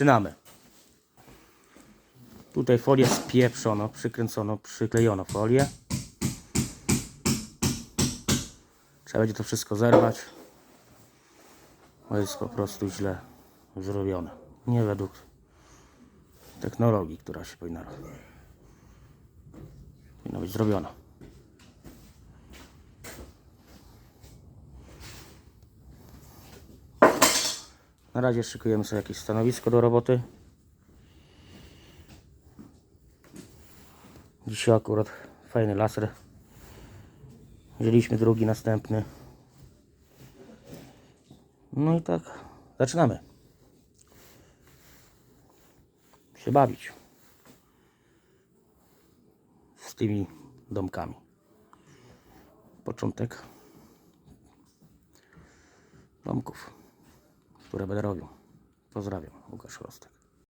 Zaczynamy. Tutaj folię spieprzono, przykręcono, przyklejono folię. Trzeba będzie to wszystko zerwać. Bo jest po prostu źle zrobione. Nie według technologii, która się powinna, powinna być zrobiona. Na razie szykujemy sobie jakieś stanowisko do roboty. Dzisiaj akurat fajny laser. Wzięliśmy drugi, następny. No i tak, zaczynamy. Się bawić. Z tymi domkami. Początek domków, które będę robił. Pozdrawiam, Łukasz Rostek.